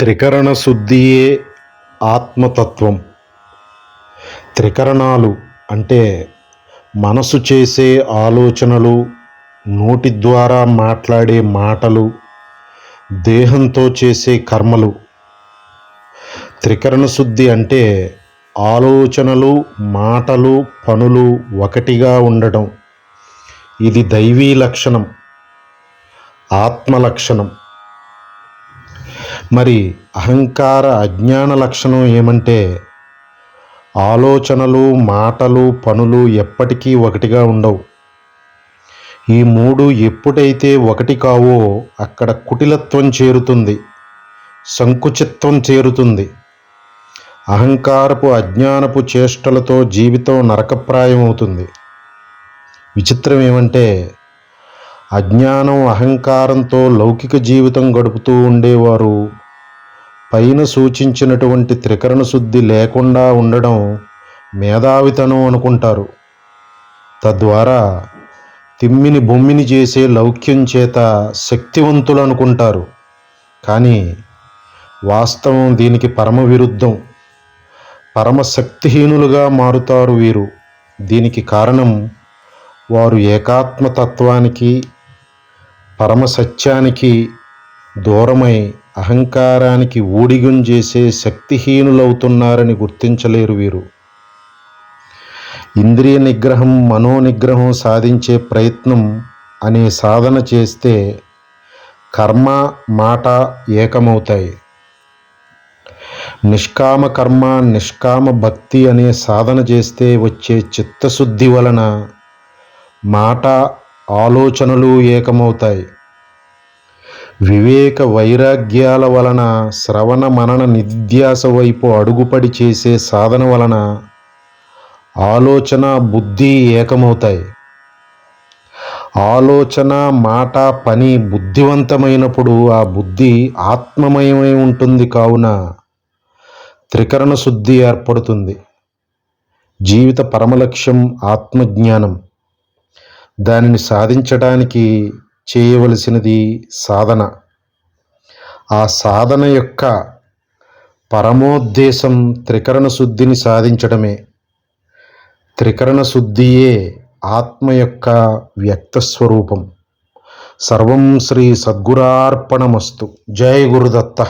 త్రికరణ శుద్ధియే ఆత్మతత్వం. త్రికరణాలు అంటే మనసు చేసే ఆలోచనలు నోటి ద్వారా మాట్లాడే మాటలు దేహంతో చేసే కర్మలు. త్రికరణ శుద్ధి అంటే ఆలోచనలు మాటలు పనులు ఒకటిగా ఉండటం. ఇది దైవీ లక్షణం ఆత్మ లక్షణం మరి అహంకార అజ్ఞాన లక్షణం ఏమంటే ఆలోచనలు మాటలు పనులు ఎప్పటికీ ఒకటిగా ఉండవు. ఈ మూడు ఎప్పుడైతే ఒకటి కావో అక్కడ కుటిలత్వం చేరుతుంది సంకుచిత్వం చేరుతుంది. అహంకారపు అజ్ఞానపు చేష్టలతో జీవితం నరకప్రాయం అవుతుంది. విచిత్రం ఏమంటే అజ్ఞానం అహంకారంతో లౌకిక జీవితం గడుపుతూ ఉండేవారు పైన సూచించినటువంటి త్రికరణ శుద్ధి లేకుండా ఉండడం మేధావితనం అనుకుంటారు. తద్వారా తిమ్మిని బొమ్మిని చేసే లౌక్యం చేత శక్తివంతులు అనుకుంటారు. కానీ వాస్తవం దీనికి పరమ విరుద్ధం. పరమ శక్తిహీనులుగా మారుతారు వీరు. దీనికి కారణం వారు ఏకాత్మతత్వానికి పరమ సత్యానికి దూరమై అహంకారానికి ఊడిగం చేసే శక్తిహీనులవుతున్నారని గుర్తించలేరు వీరు. ఇంద్రియ నిగ్రహం మనో నిగ్రహం సాధించే ప్రయత్నం అనే సాధన చేస్తే కర్మ మాట ఏకమవుతాయి. నిష్కామ కర్మ నిష్కామ భక్తి అనే సాధన చేస్తే వచ్చే చిత్తశుద్ధి వలన మాట ఆలోచనలు ఏకమవుతాయి. వివేక వైరాగ్యాల వలన శ్రవణ మనన నిధ్యాస వైపు అడుగుపడి చేసే సాధన వలన ఆలోచన బుద్ధి ఏకమవుతాయి. ఆలోచన మాట పని బుద్ధివంతమైనప్పుడు ఆ బుద్ధి ఆత్మమయమై ఉంటుంది కావున త్రికరణ శుద్ధి ఏర్పడుతుంది. జీవిత పరమలక్ష్యం ఆత్మజ్ఞానం. దానిని సాధించడానికి చేయవలసినది సాధన. ఆ సాధన యొక్క పరమోద్దేశం త్రికరణ శుద్ధిని సాధించడమే. త్రికరణ శుద్ధియే ఆత్మ యొక్క వ్యక్త స్వరూపం. సర్వం శ్రీ సద్గురార్పణమస్తు. జయ గురుదత్త.